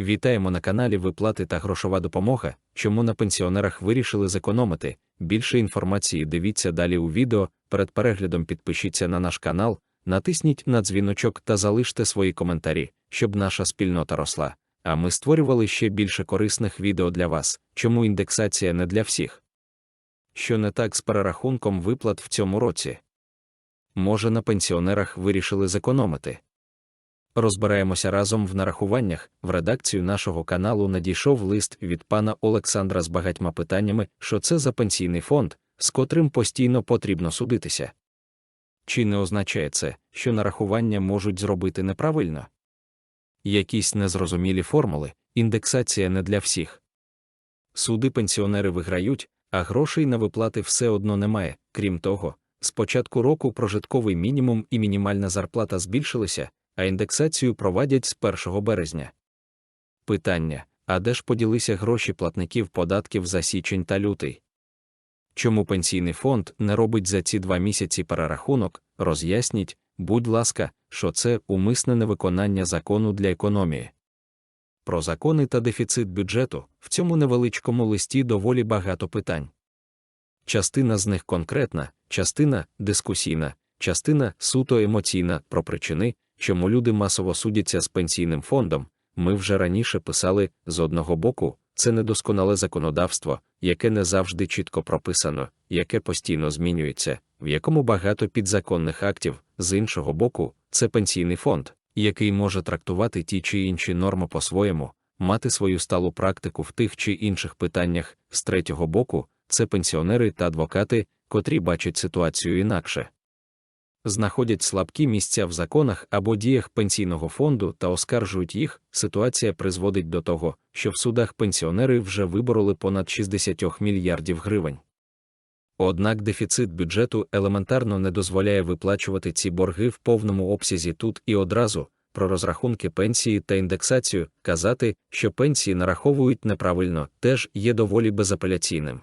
Вітаємо на каналі Виплати та грошова допомога. Чому на пенсіонерах вирішили зекономити? Більше інформації дивіться далі у відео. Перед переглядом підпишіться на наш канал, натисніть на дзвіночок та залиште свої коментарі, щоб наша спільнота росла. А ми створювали ще більше корисних відео для вас. Чому індексація не для всіх? Що не так з перерахунком виплат в цьому році? Може, на пенсіонерах вирішили зекономити? Розбираємося разом в нарахуваннях. В редакцію нашого каналу надійшов лист від пана Олександра з багатьма питаннями, що це за пенсійний фонд, з котрим постійно потрібно судитися. Чи не означає це, що нарахування можуть зробити неправильно? Якісь незрозумілі формули, індексація не для всіх. Суди пенсіонери виграють, а грошей на виплати все одно немає. Крім того, з початку року прожитковий мінімум і мінімальна зарплата збільшилися, а індексацію провадять з 1 березня. Питання: а де ж поділися гроші платників податків за січень та лютий? Чому пенсійний фонд не робить за ці два місяці перерахунок, роз'ясніть, будь ласка, що це умисне невиконання закону для економії. Про закони та дефіцит бюджету в цьому невеличкому листі доволі багато питань. Частина з них конкретна, частина дискусійна, частина суто емоційна про причини, чому люди масово судяться з пенсійним фондом. Ми вже раніше писали з одного боку, це недосконале законодавство, яке не завжди чітко прописано, яке постійно змінюється, в якому багато підзаконних актів, з іншого боку, це пенсійний фонд, який може трактувати ті чи інші норми по-своєму, мати свою сталу практику в тих чи інших питаннях, з третього боку, це пенсіонери та адвокати, котрі бачать ситуацію інакше. Знаходять слабкі місця в законах або діях пенсійного фонду та оскаржують їх, ситуація призводить до того, що в судах пенсіонери вже вибороли понад 60 мільярдів гривень. Однак дефіцит бюджету елементарно не дозволяє виплачувати ці борги в повному обсязі тут і одразу, про розрахунки пенсії та індексацію, казати, що пенсії нараховують неправильно, теж є доволі безапеляційним.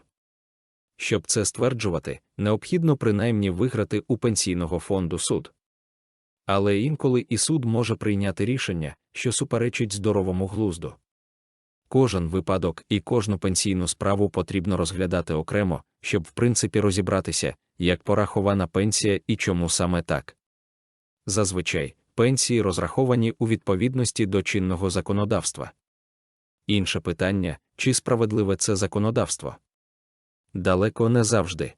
Щоб це стверджувати, необхідно принаймні виграти у пенсійного фонду суд. Але інколи і суд може прийняти рішення, що суперечить здоровому глузду. Кожен випадок і кожну пенсійну справу потрібно розглядати окремо, щоб в принципі розібратися, як порахована пенсія і чому саме так. Зазвичай пенсії розраховані у відповідності до чинного законодавства. Інше питання чи справедливе це законодавство далеко не завжди.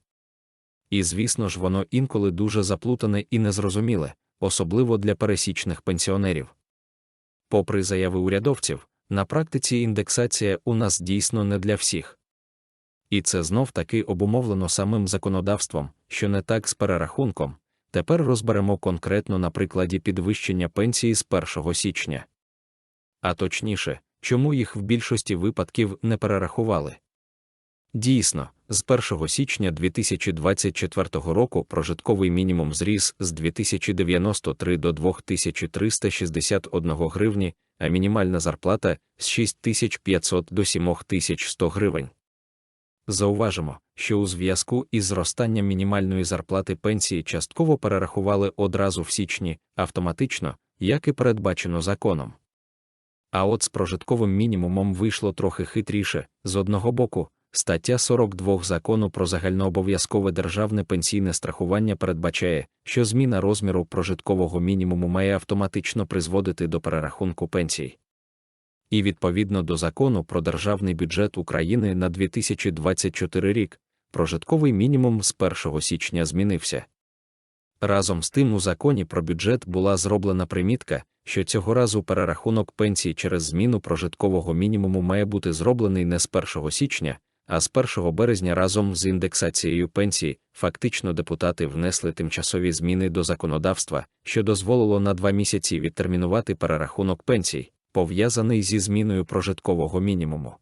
І звісно ж, воно інколи дуже заплутане і незрозуміле, особливо для пересічних пенсіонерів. Попри заяви урядовців, на практиці індексація у нас дійсно не для всіх. І це знов таки обумовлено самим законодавством, що не так з перерахунком. Тепер розберемо конкретно на прикладі підвищення пенсії з 1 січня. А точніше, чому їх в більшості випадків не перерахували. Дійсно, з 1 січня 2024 року прожитковий мінімум зріс з 2093 до 2361 гривні, а мінімальна зарплата з 6500 до 7100 гривень. Зауважимо, що у зв'язку із зростанням мінімальної зарплати пенсії частково перерахували одразу в січні, автоматично, як і передбачено законом. А от з прожитковим мінімумом вийшло трохи хитріше з одного боку. Стаття 42 закону про загальнообов'язкове державне пенсійне страхування передбачає, що зміна розміру прожиткового мінімуму має автоматично призводити до перерахунку пенсій. І відповідно до закону про державний бюджет України на 2024 рік, прожитковий мінімум з 1 січня змінився. Разом з тим у законі про бюджет була зроблена примітка, що цього разу перерахунок пенсій через зміну прожиткового мінімуму має бути зроблений не з 1 січня, а з 1 березня разом з індексацією пенсій фактично депутати внесли тимчасові зміни до законодавства, що дозволило на два місяці відтермінувати перерахунок пенсій, пов'язаний зі зміною прожиткового мінімуму.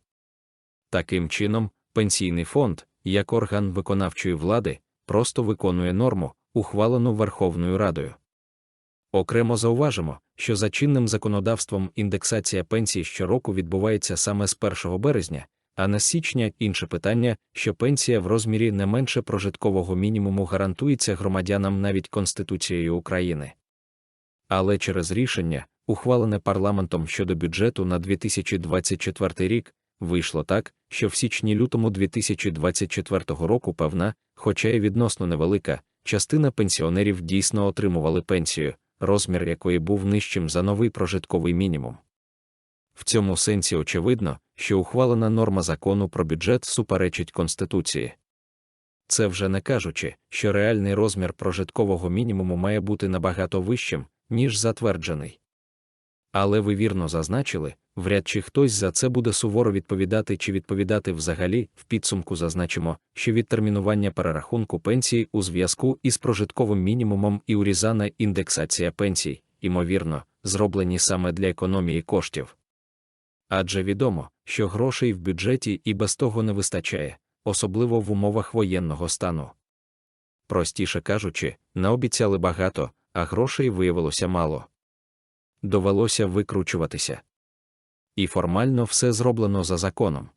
Таким чином, пенсійний фонд, як орган виконавчої влади, просто виконує норму, ухвалену Верховною Радою. Окремо зауважимо, що за чинним законодавством індексація пенсій щороку відбувається саме з 1 березня, а на січня інше питання, що пенсія в розмірі не менше прожиткового мінімуму гарантується громадянам навіть Конституцією України. Але через рішення, ухвалене парламентом щодо бюджету на 2024 рік, вийшло так, що в січні-лютому 2024 року певна, хоча й відносно невелика, частина пенсіонерів дійсно отримували пенсію, розмір якої був нижчим за новий прожитковий мінімум. В цьому сенсі очевидно, що ухвалена норма закону про бюджет суперечить Конституції. Це вже не кажучи, що реальний розмір прожиткового мінімуму має бути набагато вищим, ніж затверджений. Але ви вірно зазначили, вряд чи хтось за це буде суворо відповідати чи відповідати взагалі, в підсумку зазначимо, що відтермінування перерахунку пенсій у зв'язку із прожитковим мінімумом і урізана індексація пенсій, ймовірно, зроблені саме для економії коштів. Адже відомо, що грошей в бюджеті і без того не вистачає, особливо в умовах воєнного стану. Простіше кажучи, наобіцяли багато, а грошей виявилося мало. Довелося викручуватися. І формально все зроблено за законом.